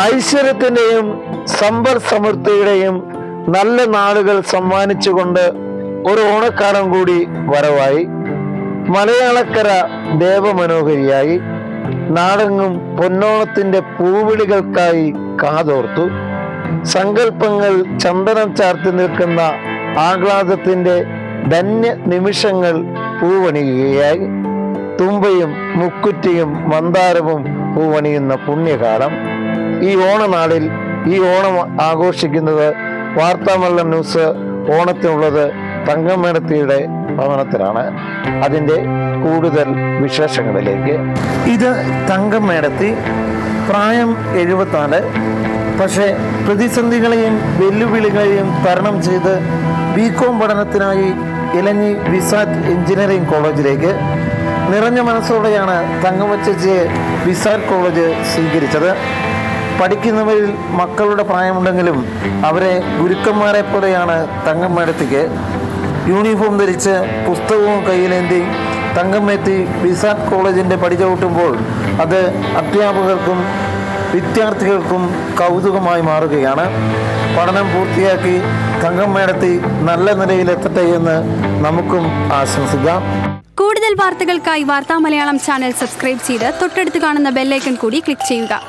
ഐശ്വര്യത്തിന്റെയും സമ്പൽ സമൃദ്ധിയുടെയും നല്ല നാളുകൾ സമ്മാനിച്ചുകൊണ്ട് ഒരു ഓണക്കാലം കൂടി വരവായി. മലയാളക്കര ദേവമനോഹരിയായി. നാടെങ്ങും പൊന്നോണത്തിന്റെ പൂവിളികൾക്കായി കാതോർത്തു. സങ്കല്പങ്ങൾ ചന്ദനം ചാർത്തി നിൽക്കുന്ന ആഹ്ലാദത്തിന്റെ ധന്യ നിമിഷങ്ങൾ പൂവണിയുകയായി. തുമ്പയും മുക്കുറ്റിയും മന്ദാരവും പൂവണിയുന്ന പുണ്യകാലം. ഈ ഓണനാളിൽ ഈ ഓണം ആഘോഷിക്കുന്നത് വാർത്താമല്ല ന്യൂസ് ഓണത്തിനുള്ളത് തങ്കമേടത്തിയുടെ ഭവനത്തിലാണ്. അതിന്റെ കൂടുതൽ വിശേഷങ്ങളിലേക്ക്. ഇത് തങ്കമേടത്തി പ്രായം എഴുപത്തിനാല്. പക്ഷേ പ്രതിസന്ധികളെയും വെല്ലുവിളികളെയും തരണം ചെയ്ത് ബികോം പഠനത്തിനായി ഇലഞ്ഞി വിസാറ്റ് എഞ്ചിനീയറിംഗ് കോളേജിലേക്ക് നിറഞ്ഞ മനസ്സോടെയാണ് തങ്കമ്മച്ചേച്ചിയെ വിസാറ്റ് കോളേജ് സ്വീകരിച്ചത്. പഠിക്കുന്നവരിൽ മക്കളുടെ പ്രായമുണ്ടെങ്കിലും അവരെ ഗുരുക്കന്മാരെ പോലെയാണ് തങ്കമ്മയടത്തേക്ക് യൂണിഫോം ധരിച്ച് പുസ്തകവും കയ്യിലേന്തി തങ്കമ്മേത്തി വിസാറ്റ് കോളേജിന്റെ പടി ചവിട്ടുമ്പോൾ അത് അധ്യാപകർക്കും വിദ്യാർത്ഥികൾക്കും കൗതുകമായി മാറുകയാണ്. പഠനം പൂർത്തിയാക്കി തങ്കമ്മേടത്തി നല്ല നിലയിലെത്തട്ടെ എന്ന് നമുക്കും ആശംസിക്കാം. കൂടുതൽ വാർത്തകൾക്കായി വാർത്താ മലയാളം ചാനൽ സബ്സ്ക്രൈബ് ചെയ്ത് തൊട്ടടുത്ത് കാണുന്ന ബെല്ലൈക്കൺ കൂടി ക്ലിക്ക് ചെയ്യുക.